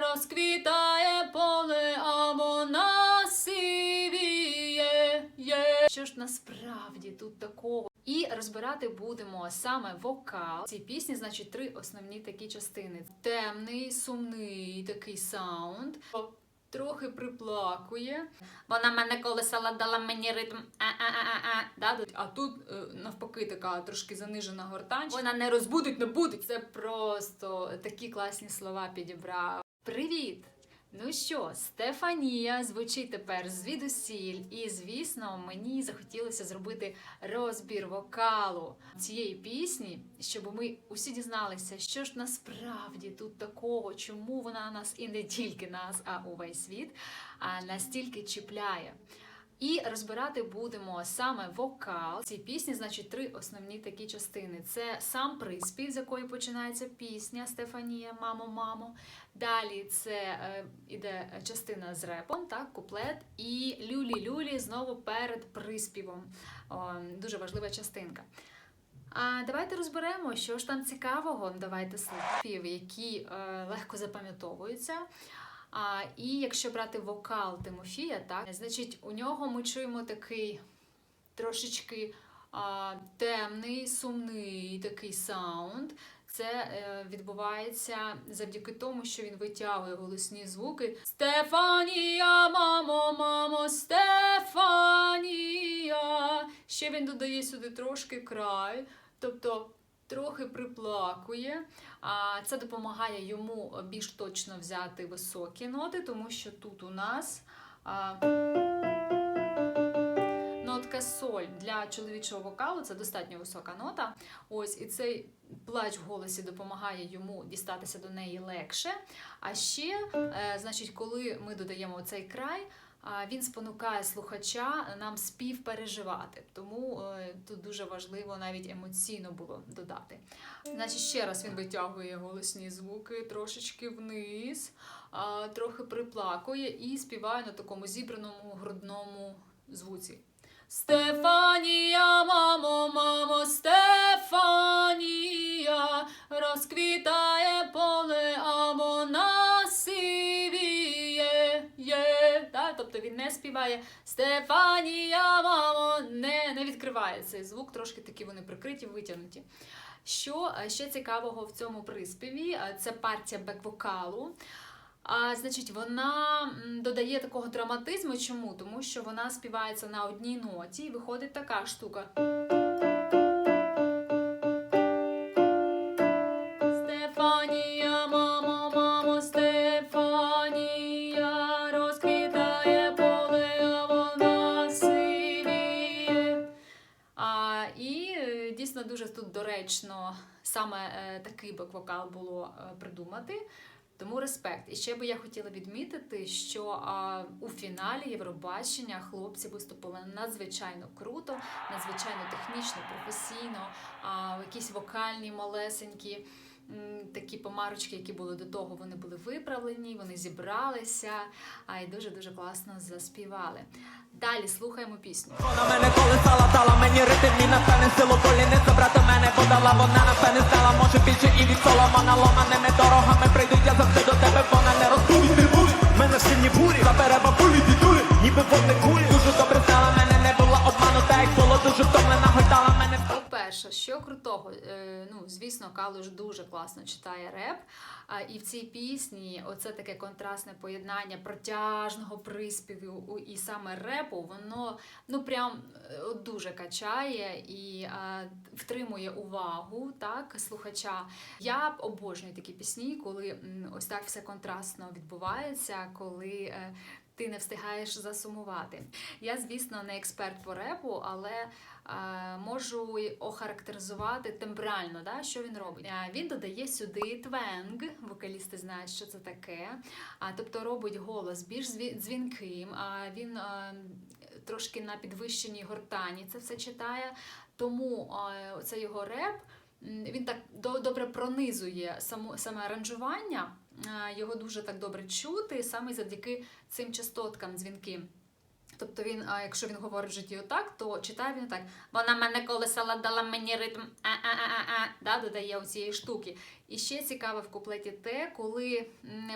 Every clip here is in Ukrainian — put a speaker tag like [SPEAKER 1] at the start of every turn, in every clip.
[SPEAKER 1] розквітає поле, а вона сивіє. Є. Що ж насправді тут такого? І розбирати будемо саме вокал. Ці пісні, значить, три основні такі частини: темний, сумний такий саунд. Трохи приплакує. Вона мене колесала, дала мені ритм. А-а-а-а. Да? А тут е, навпаки така трошки занижена гортань. Вона не розбудить, не буде. Це просто такі класні слова підібрав. Привіт! Ну що, Стефанія звучить тепер звідусіль, і звісно, мені захотілося зробити розбір вокалу цієї пісні, щоб ми усі дізналися, що ж насправді тут такого, чому вона нас і не тільки нас, а увесь світ а настільки чіпляє. І розбирати будемо саме вокал. Ці пісні, значить, три основні такі частини: це сам приспів, з якої починається пісня Стефанія, мамо, мамо. Далі це е, іде частина з репом, так, куплет, і люлі-люлі знову перед приспівом. О, дуже важлива частинка. А давайте розберемо, що ж там цікавого. Давайте слухів, які е, легко запам'ятовуються. А, і якщо брати вокал Тимофія, так, значить у нього ми чуємо такий трошечки а, темний, сумний такий саунд. Це е, відбувається завдяки тому, що він витягує голосні звуки. Стефанія, мамо, мамо, Стефанія. Ще він додає сюди трошки край, тобто трохи приплакує. А це допомагає йому більш точно взяти високі ноти, тому що тут у нас. Нотка соль для чоловічого вокалу це достатньо висока нота. Ось і цей плач в голосі допомагає йому дістатися до неї легше. А ще, е, значить, коли ми додаємо цей край, він спонукає слухача нам спів переживати. Тому е, тут дуже важливо навіть емоційно було додати. Значить, ще раз він витягує голосні звуки трошечки вниз, трохи приплакує і співає на такому зібраному грудному звуці. Стефанія, мамо, мамо, Стефанія, він не співає Стефанія, мамо, не, не відкриває цей звук, трошки такі вони прикриті, витягнуті. Що е, ще цікавого в цьому приспіві? Е, Це партія бек-вокалу. А, значить, вона додає такого драматизму. Чому? Тому що вона співається на одній ноті і виходить така штука. Дійсно дуже тут доречно саме е, такий бек-вокал було е, придумати. Тому респект. І ще би я хотіла відмітити, що а, у фіналі Євробачення хлопці виступили надзвичайно круто, надзвичайно технічно, професійно, а, якісь вокальні малесенькі. Такі помарочки, які були до того, вони були виправлені, вони зібралися, а й дуже дуже класно заспівали. Далі слухаємо пісню.
[SPEAKER 2] Вона мене колесала, дала мені ритм і напевне силу болі не забрати мене подала, вона напевне стала, може більше і від соломона не дорогами прийду я завжди до тебе, вона не
[SPEAKER 1] Калуш дуже класно читає реп. І в цій пісні оце таке контрастне поєднання протяжного приспіву і саме репу, воно ну прям е, дуже качає і втримує увагу так слухача. Я обожнюю такі пісні, коли ось так все контрастно відбувається, коли. е, Ти не встигаєш засумувати. Я, звісно, не експерт по репу, але можу охарактеризувати тембрально, да, що він робить. Е, він додає сюди твенг, вокалісти знають, що це таке. Тобто робить голос більш дзвінким, а він е, трошки на підвищеній гортані це все читає. Тому е, це його реп. Він так добре пронизує саме аранжування, його дуже так добре чути, саме завдяки цим частоткам дзвінким. Тобто він, а якщо він говорить в житті отак, то читає він так. Вона мене колесала, дала мені ритм, а-а-а-а, да, додає оцієї штуки. І ще цікаве в куплеті те, коли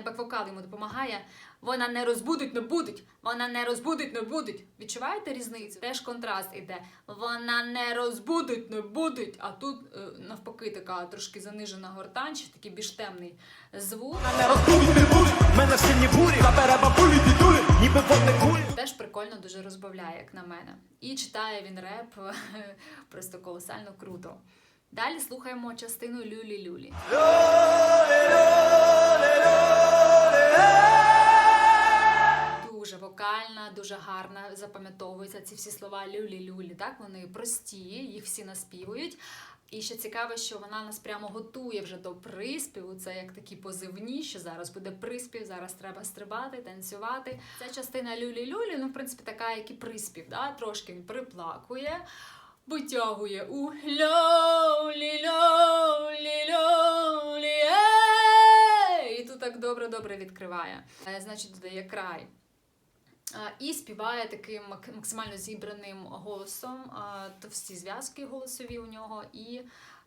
[SPEAKER 1] бек-вокал йому допомагає. Вона не розбудить, не будить, вона не розбудить, не будить. Відчуваєте різницю? Теж контраст іде. Вона не розбудить, не будить. А тут е, навпаки така трошки занижена гортань, чи такий більш темний звук.
[SPEAKER 2] Не розбудить, не будуть, мене сильні бурі, бабулі,
[SPEAKER 1] прикольно дуже розбавляє, як на мене. І читає він реп просто колосально круто. Далі слухаємо частину Люлі-Люлі. Дуже вокальна, дуже гарна, запам'ятовується ці всі слова люлі-люлі. Так вони прості, їх всі наспівують. І ще цікаво, що вона нас прямо готує вже до приспіву. Це як такі позивні, що зараз буде приспів, зараз треба стрибати, танцювати. Ця частина люлі-люлі, ну, в принципі, така, як і приспів, да? трошки він приплакує, витягує у льолі, льолі, льолі, ей! І тут так добре-добре відкриває. Е, Значить, додає край. І співає таким максимально зібраним голосом, товсті зв'язки голосові у нього, і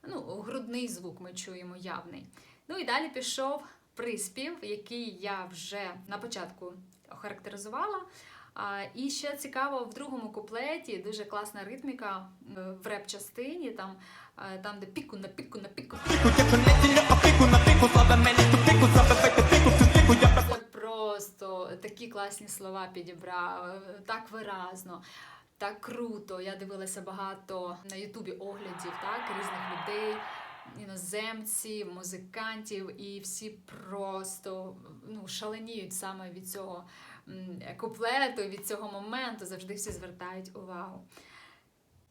[SPEAKER 1] ну, грудний звук ми чуємо явний. Ну і далі пішов приспів, який я вже на початку охарактеризувала. І ще цікаво, в другому куплеті дуже класна ритміка е, в реп-частині, там, е, там де піку на піку на піку.
[SPEAKER 2] Піку, піку піку, мені ту піку, забивайте піку, цю піку,
[SPEAKER 1] такі класні слова підібрав, е, так виразно, так круто. Я дивилася багато на Ютубі оглядів так, різних людей, іноземців, музикантів, і всі просто ну, шаленіють саме від цього куплету, від цього моменту. Завжди всі звертають увагу.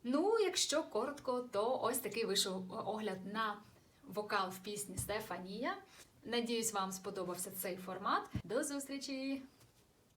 [SPEAKER 1] Ну, якщо коротко, то ось такий вийшов огляд на вокал в пісні Стефанія. Надіюсь, вам сподобався цей формат. До зустрічі!